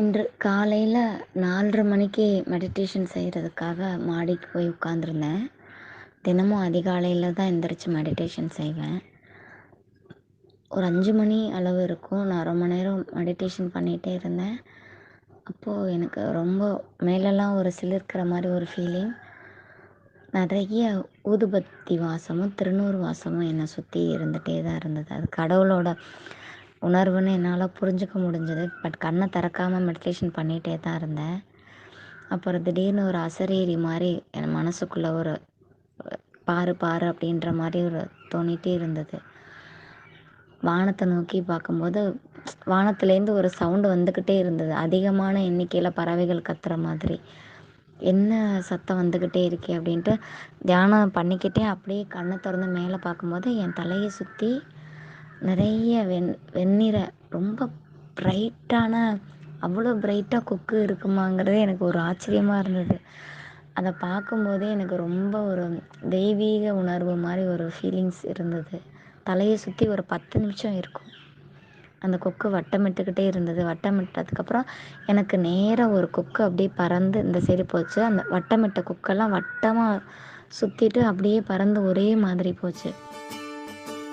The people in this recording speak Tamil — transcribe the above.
இன்று காலையில் நாலரை மணிக்கு மெடிடேஷன் செய்கிறதுக்காக மாடிக்கு போய் உட்காந்துருந்தேன் தினமும் அதிகாலையில் தான் எந்திரிச்சு மெடிடேஷன் செய்வேன். ஒரு அஞ்சு மணி அளவு இருக்கும். நான் ரொம்ப நேரம் மெடிடேஷன் பண்ணிகிட்டே இருந்தேன். அப்போது எனக்கு ரொம்ப மேலெல்லாம் ஒரு சிலிர்க்கிற மாதிரி ஒரு ஃபீலிங் நிறைய ஊதுபத்தி வாசமும் திருநூறு வாசமும் என்னை சுற்றி இருந்துகிட்டே தான் இருந்தது. அது கடவுளோட உணர்வுன்னு என்னால் புரிஞ்சுக்க முடிஞ்சது. பட் கண்ணை திறக்காமல் மெடிடேஷன் பண்ணிகிட்டே தான் இருந்தேன். அப்புறம் திடீர்னு ஒரு அசரீரி மாதிரி என் மனசுக்குள்ளே ஒரு பாரு பாரு அப்படின்ற மாதிரி ஒரு தோணிகிட்டே இருந்தது. வானத்தை நோக்கி பார்க்கும்போது வானத்துலேருந்து ஒரு சவுண்டு வந்துக்கிட்டே இருந்தது. அதிகமான எண்ணிக்கையில் பறவைகள் கத்துற மாதிரி. என்ன சத்தம் வந்துக்கிட்டே இருக்கே அப்படின்ட்டு தியானம் பண்ணிக்கிட்டே அப்படியே கண்ணை திறந்து மேலே பார்க்கும்போது என் தலையை சுற்றி நிறைய வெண் வெண்ணிற ரொம்ப ப்ரைட்டான அவ்வளோ பிரைட்டாக கொக்கு இருக்குமாங்கிறது எனக்கு ஒரு ஆச்சரியமாக இருந்தது. அதை பார்க்கும்போதே எனக்கு ரொம்ப ஒரு தெய்வீக உணர்வு மாதிரி ஒரு ஃபீலிங்ஸ் இருந்தது. தலையை சுற்றி ஒரு பத்து நிமிஷம் இருக்கும். அந்த கொக்கு வட்டமிட்டுக்கிட்டே இருந்தது. வட்டமிட்டதுக்கப்புறம் எனக்கு நேராக ஒரு கொக்கு அப்படியே பறந்து இந்த சைடு போச்சு. அந்த வட்டமிட்ட கொக்கெல்லாம் வட்டமாக சுற்றிட்டு அப்படியே பறந்து ஒரே மாதிரி போச்சு.